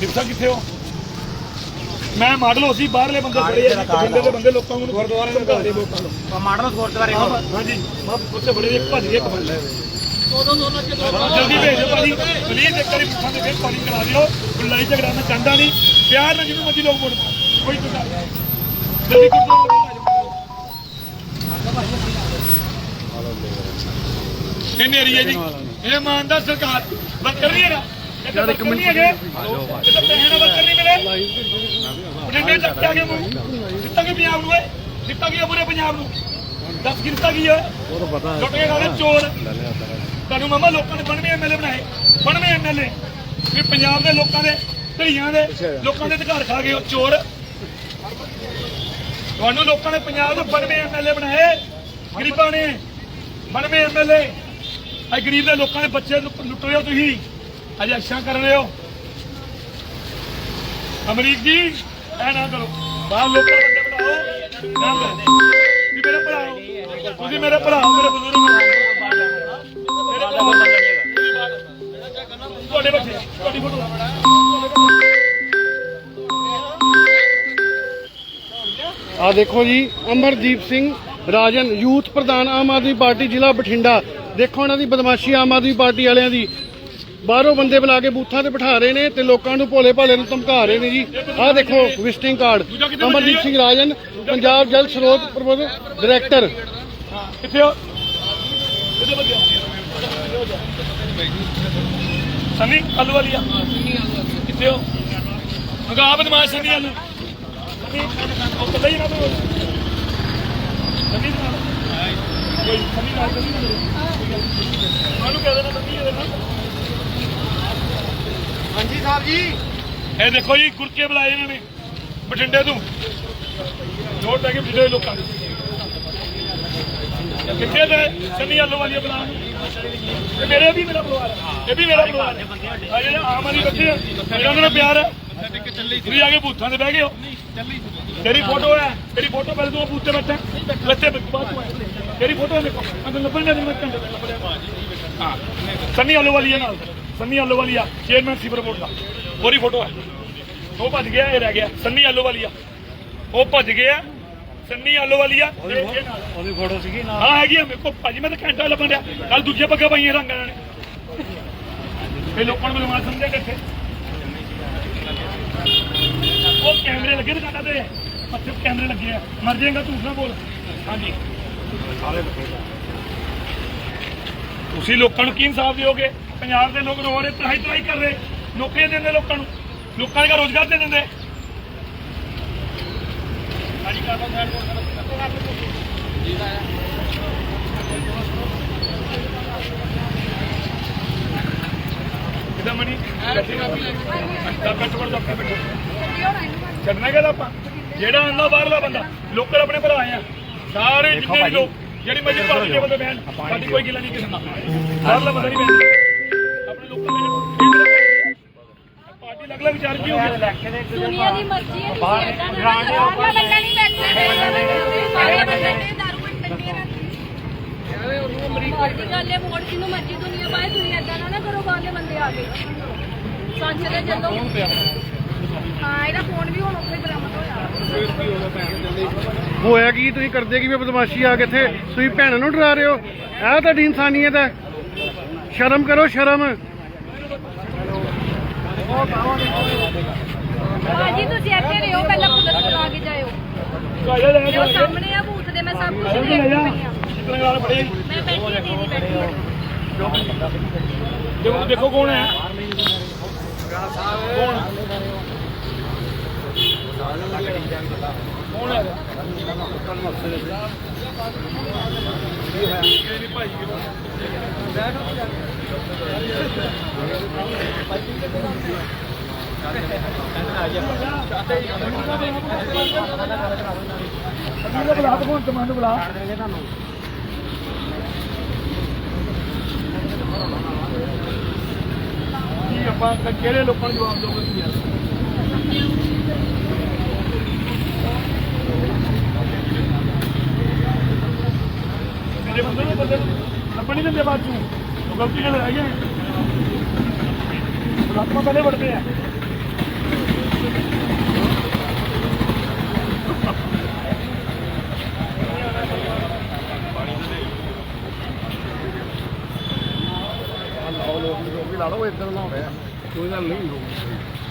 ਡਿਪਸਾ ਕਿੱਥੇ ਹੋ? ਮੈਂ ਮਾਡਲ ਹੋ ਸੀ ਬਾਹਰਲੇ ਬੰਦੇ ਬੜੇ ਆ ਦੇ ਬੰਦੇ ਲੋਕਾਂ ਨੂੰ ਗੁਰਦੁਆਰੇ ਨੂੰ ਘਾੜੇ ਲੋਕਾਂ ਨੂੰ। ਮਾਡਲ ਗੁਰਦੁਆਰੇ ਹਾਂਜੀ ਮੈਂ ਉੱਥੇ ਬੜੇ ਇੱਕ ਭੱਜ ਇੱਕ ਬੰਦਾ। ਜਲਦੀ ਭੇਜੋ ਭਾਜੀ। ਪਲੀਜ਼ ਇੱਕ ਵਾਰੀ ਪੁੱਛਾਂ ਦੇ ਫਿਰ ਕਾਲਿੰਗ ਕਰਾ ਦਿਓ। ਲੜਾਈ ਝਗੜਾ ਮੈਂ ਚਾਹੁੰਦਾ ਨਹੀਂ ਪਿਆਰ ਨਾਲ ਜਿਹਨੂੰ ਮਰਜ਼ੀ ਲੋਕ ਵੋਟ ਪਾਓ। ਕੋਈ ਤੁਕਾ ਜਲਦੀ ਇਹ ਮੇਰੀ ਹੈ ਜੀ। ਇਹ ਇਮਾਨਦਾਰ ਸਰਕਾਰ। ਬੱਕਰ ਨਹੀਂ ਹੈਗਾ ਇਹ ਤਾਂ ਬੱਕਰ ਹੈਗੇ। ਇਹ ਪੈਸੇ ਨਾਲ ਬੱਕਰ ਨਹੀਂ ਮਿਲੇ। ਬਠਿੰਡੇ ਚੱਕ ਕੇ ਮੂੰਹ। ਦਿੱਤਾ ਕੀ ਪੰਜਾਬ ਨੂੰ ਏ ਦਿੱਤਾ ਕੀ ਆ ਪੂਰੇ ਪੰਜਾਬ ਨੂੰ। ਦੱਸ ਕਿੰਤਾ ਕੀ ਹੈ? ਉਹ ਤਾਂ ਪਤਾ ਲੁੱਟ ਕੇ ਖਾਦੇ ਚੋਰ। ਤੁਹਾਨੂੰ ਮਾਮਾ ਲੋਕਾਂ ਨੇ 92 ਐਮਐਲਏ ਬਣਾਏ। 92 ਐਮਐਲਏ ਵੀ ਪੰਜਾਬ ਦੇ ਲੋਕਾਂ ਦੇ ਧੀਆਂ ਦੇ ਲੋਕਾਂ ਦੇ ਅਧਿਕਾਰ ਖਾ ਗਏ ਉਹ ਚੋਰ। ਤੁਹਾਨੂੰ ਲੋਕਾਂ ਨੇ ਪੰਜਾਬ ਦੇ 92 ਐਮਐਲਏ ਬਣਾਏ। ਗਰੀਬਾਂ ਨੇ 92 ਐਮਐਲਏ ਇਹ ਗਰੀਬ ਦੇ ਲੋਕਾਂ ਦੇ ਬੱਚੇ ਲੁੱਟ ਰਹੇ ਹੋ ਤੁਸੀਂ। ਅੱਜ ਅੱਛਾ ਕਰ ਰਹੇ ਹੋ? ਅਮਰੀਕ ਜੀ ਐ ਨਾ ਕਰੋ। ਬਾਹਰ ਲੋਕਾਂ ਬੰਦੇ ਬਣਾਓ ਵੀ ਮੇਰੇ ਭਰਾ ਹੋ। ਤੁਸੀਂ ਮੇਰੇ ਭਰਾ ਹੋ, ਮੇਰੇ ਬਜ਼ੁਰਗ ਹੋ। ਮੇਰੇ ਭਰਾ ਹੋ। ਤੁਹਾਡੇ ਬੱਚੇ ਤੁਹਾਡੀ ਫੋਟੋ। ਆ ਦੇਖੋ ਜੀ ਅਮਰਦੀਪ ਸਿੰਘ ਰਾਜਨ ਯੂਥ ਪ੍ਰਧਾਨ ਆਮ ਆਦਮੀ ਪਾਰਟੀ ਜ਼ਿਲ੍ਹਾ ਬਠਿੰਡਾ। ਦੇਖੋ ਇਹਨਾਂ ਦੀ ਬਦਮਾਸ਼ੀ ਆਮ ਆਦਮੀ ਪਾਰਟੀ ਵਾਲਿਆਂ ਦੀ। ਬਾਹਰੋਂ ਬੰਦੇ ਬੁਲਾ ਕੇ ਬੂਥਾਂ ਤੇ ਬਿਠਾ ਰਹੇ ਨੇ ਤੇ ਲੋਕਾਂ ਨੂੰ ਭੋਲੇ ਭਾਲੇ ਨੂੰ ਧਮਕਾ ਰਹੇ ਨੇ ਜੀ। ਆਹ ਦੇਖੋ ਵਿਜ਼ਿਟਿੰਗ ਕਾਰਡ ਅਮਰਦੀਪ ਸਿੰਘ ਰਾਜਨ, ਪੰਜਾਬ ਜਲ ਸਰੋਤ ਪ੍ਰਬੰਧ ਡਾਇਰੈਕਟਰ ਕਿੱਥੇ ਹੋ? ਸੰਨੀ, ਆਲੂ ਵਾਲੀ ਕਿੱਥੇ ਹੋ? ਮਗਾ ਬਦਮਾਸ਼ ਸੰਨੀ ਆਲੂ। ਉਹ ਪਤਾ ਹੀ ਨਾ ਤੂੰ ਸੰਨੀ ਨਾਲ। ਕੋਈ ਸੰਨੀ ਨਾਲ ਸੰਨੀ ਨਾਲ ਕਹਿ ਦੇਣਾ ਸੰਨੀ ਇਹਦੇ ਨਾਲ। ਹਾਂਜੀ ਸਾਹਿਬ ਜੀ। ਇਹ ਦੇਖੋ ਜੀ ਗੁਰਕੇ ਬੁਲਾਏ ਇਹਨਾਂ ਨੇ, ਬਠਿੰਡੇ ਤੋਂ। ਨੋਟ ਲੈ ਕੇ ਬਠਿੰਡੇ ਦੇ ਲੋਕਾਂ ਦੇ। ਕਿੱਥੇ ਦੇ ਸੰਨੀ ਆਲੂ ਵਾਲੀ ਬੁਲਾ ਇਹ ਮੇਰੇ ਵੀ ਮੇਰਾ ਪਰਿਵਾਰ ਹੈ। ਇਹ ਵੀ ਮੇਰਾ ਪਰਿਵਾਰ ਹੈ। ਆ ਜਿਹੜੇ ਆਮ ਆਦਮੀ ਬੱਚੇ ਆ ਇਹਨਾਂ ਨਾਲ ਪਿਆਰ ਹੈ। ਤੁਸੀਂ ਆ ਕੇ ਬੂਥਾਂ ਤੇ ਬਹਿ ਗਏ ਹੋ। ਤੇਰੀ ਫੋਟੋ ਹੈ, ਤੇਰੀ ਫੋਟੋ ਪਹਿਲੇ ਤੂੰ ਬੂਥ ਤੇ ਬੈਠਾ। ਬੱਚੇ ਬਾਅਦ ਤੂੰ ਤੇਰੀ ਫੋਟੋ ਦੇਖੋ ਮੈਂ ਤੁਹਾਨੂੰ ਲੱਭਣ ਮੈਂ ਘੰਟੇ ਹਾਂ ਸੰਨੀ ਆਲੋ ਵਾਲੀ ਹੈ ਨਾਲ। ਸੰਨੀ ਆਲੂ ਵਾਲੀ ਆ ਚੇਅਰਮੈਨ ਸੀਵਰ ਬੋਰਡ ਦਾ। ਉਹਦੀ ਫੋਟੋ ਹੈ। ਉਹ ਭੱਜ ਗਿਆ ਇਹ ਰਹਿ ਗਿਆ। ਸੰਨੀ ਆਲੂ ਵਾਲੀ ਆ ਉਹ ਭੱਜ ਗਿਆ ਸੰਨੀ ਆਲੂ ਵਾਲੀ ਆ ਤੇ ਇਹ ਨਾਲ। ਉਹਦੀ ਫੋਟੋ ਸੀਗੀ ਨਾ ਹਾਂ ਹੈਗੀ ਆ। ਮੇਰੇ ਕੋਲ ਭਾਜੀ ਮੈਂ ਤਾਂ ਘੰਟਾ ਲੱਭਣ ਡਿਆ। ਕੱਲ ਦੂਜੇ ਪੱਗਾ ਪਾਈਆਂ ਰੰਗਾਂ ਨੇ। ਇਹ ਲੋਕਾਂ ਨੂੰ ਬਲਵਾਨ ਸਮਝਿਆ ਕਿੱਥੇ ਉਹ ਕੈਮਰੇ ਲੱਗੇ ਦੁਕਾਨਾਂ ਤੇ। ਮੱਥੇ ਕੈਮਰੇ ਲੱਗੇ ਆ। ਮਰ ਜਾਏਗਾ ਝੂਠ ਨਾ ਬੋਲ। ਹਾਂਜੀ। ਤੁਸੀਂ ਲੋਕਾਂ ਨੂੰ ਕੀ ਇਨਸਾਫ ਦਿਓਗੇ? ਪੰਜਾਬ ਦੇ ਲੋਕ ਰੋ ਰਹੇ ਤਰਾਈ ਤਰਾਈ ਕਰ ਰਹੇ ਨੌਕਰੀਆਂ ਦਿੰਦੇ ਲੋਕਾਂ ਨੂੰ ਲੋਕਾਂ ਦਾ ਰੋਜ਼ਗਾਰ ਦੇ ਦਿੰਦੇ। ਹਾਂਜੀ ਕਰ ਲਓ। ਸਾਈਡ ਕਿਦਾਂ ਮਣੀ ਦਾ ਪੈਟਰੋਲ ਦਾ ਪੈਟਰੋਲ ਛੱਡਣਾ ਕਿਹਦਾ ਆਪਾਂ। ਜਿਹੜਾ ਆਂਦਾ ਬਾਹਰਲਾ ਬੰਦਾ ਲੋਕਲ ਆਪਣੇ ਭਰਾ ਆ। ਸਾਰੇ ਜਿੰਨੇ ਵੀ ਲੋਕ ਜਿਹੜੀ ਮਰਜ਼ੀ ਪਾਰਟੀ ਦੇ ਬੰਦੇ ਬੈਣ ਸਾਡੀ ਕੋਈ ਗਿਲਾ ਨਹੀਂ ਕਿਸੇ ਨਾਲ। ਬਾਹਰਲਾ ਬੰਦਾ ਨਹੀਂ ਦੇ ਪਾਰਟੀ ਲੱਗ ਲੱਗ ਵਿਚਾਰ ਕੀ ਹੋ ਦੁਨੀਆ ਦੀ ਮਰਜ਼ੀ ਹੈ ਤੁਸੀਂ ਏਦਾਂ ਨਾ ਕਰੋ ਬੰਦਾ ਨਹੀਂ ਬੈਠਣਾ ਚਾਹੀਦਾ ਬਾਹਰਲਾ ਨੇ ਦਾਰੂ ਵਿੱਚ ਟੰਗੇ ਰਹਿੰਦੇ ਗੱਲ ਹੈ ਵੋਟ ਕਿਨੂੰ ਮਰਜ਼ੀ ਦੁਨੀਆ ਬਾਏ ਤੁਸੀਂ ਏਦਾਂ ਨਾ ਨਾ ਕਰੋ ਬਾਹਰਲੇ ਬੰਦੇ ਆ ਕੇ ਸੱਚ ਦੇ ਚੱਲੋ ਹਾਂ ਇਹਦਾ ਫੋਨ ਵੀ ਹੁਣ ਉੱਥੇ ਬਰਾਮਦ ਹੋਇਆ ਹੋਇਆ ਕੀ ਤੁਸੀਂ ਕਰਦੇ ਕੀ ਬਦਮਾਸ਼ੀ ਆ ਕੇ ਇੱਥੇ? ਤੁਸੀਂ ਭੈਣਾਂ ਨੂੰ ਡਰਾ ਰਹੇ ਹੋ? ਇਹ ਤੁਹਾਡੀ ਇਨਸਾਨੀਅਤ ਹੈ। ਸ਼ਰਮ ਕਰੋ, ਸ਼ਰਮ। ਭਾਜੀ ਤੁਸੀਂ ਇੱਥੇ ਰਹੋ ਪਹਿਲਾਂ ਪੁਲਿਸ ਕੋਲ ਆ ਕੇ ਜਾਇਓ। ਜੋ ਸਾਹਮਣੇ ਆ ਬੂਥ ਦੇ ਮੈਂ ਸਭ ਕੁਝ ਦੇਖ ਪਈ ਆ ਮੈਂ ਬੈਠੀ ਦੀਦੀ ਬੈਠੀ। ਆ ਦੇਖੋ ਦੇਖੋ ਕੌਣ ਹੈ? ਕੌਣ? ਕੌਣ ਹੈ? ਬੁਲਾ ਮਾਨ ਕਮਾਂਡ ਬੁਲਾ ਕੀ ਆਪਾਂ ਕਿਹੜੇ ਲੋਕਾਂ ਨੂੰ ਜਵਾਬ ਦੋਗੇ ਤੁਸੀਂ ਯਾਰ? ਮੇਰੇ ਬੰਦੇ ਨੂੰ ਬੰਦੇ ਲੱਭਣ ਨਹੀਂ ਦਿੰਦੇ ਬਾਅਦ ਚੋਂ। ਗਲਤੀ ਨਾਲ ਵੜਦੇ ਆ। ਲਾਓ ਲੋਕ ਵੀ ਲਾ ਲਓ ਇਦਾਂ ਲਾਉਂਦੇ ਆ। ਕੋਈ ਗੱਲ ਨਹੀਂ। ਹੋਊਗੀ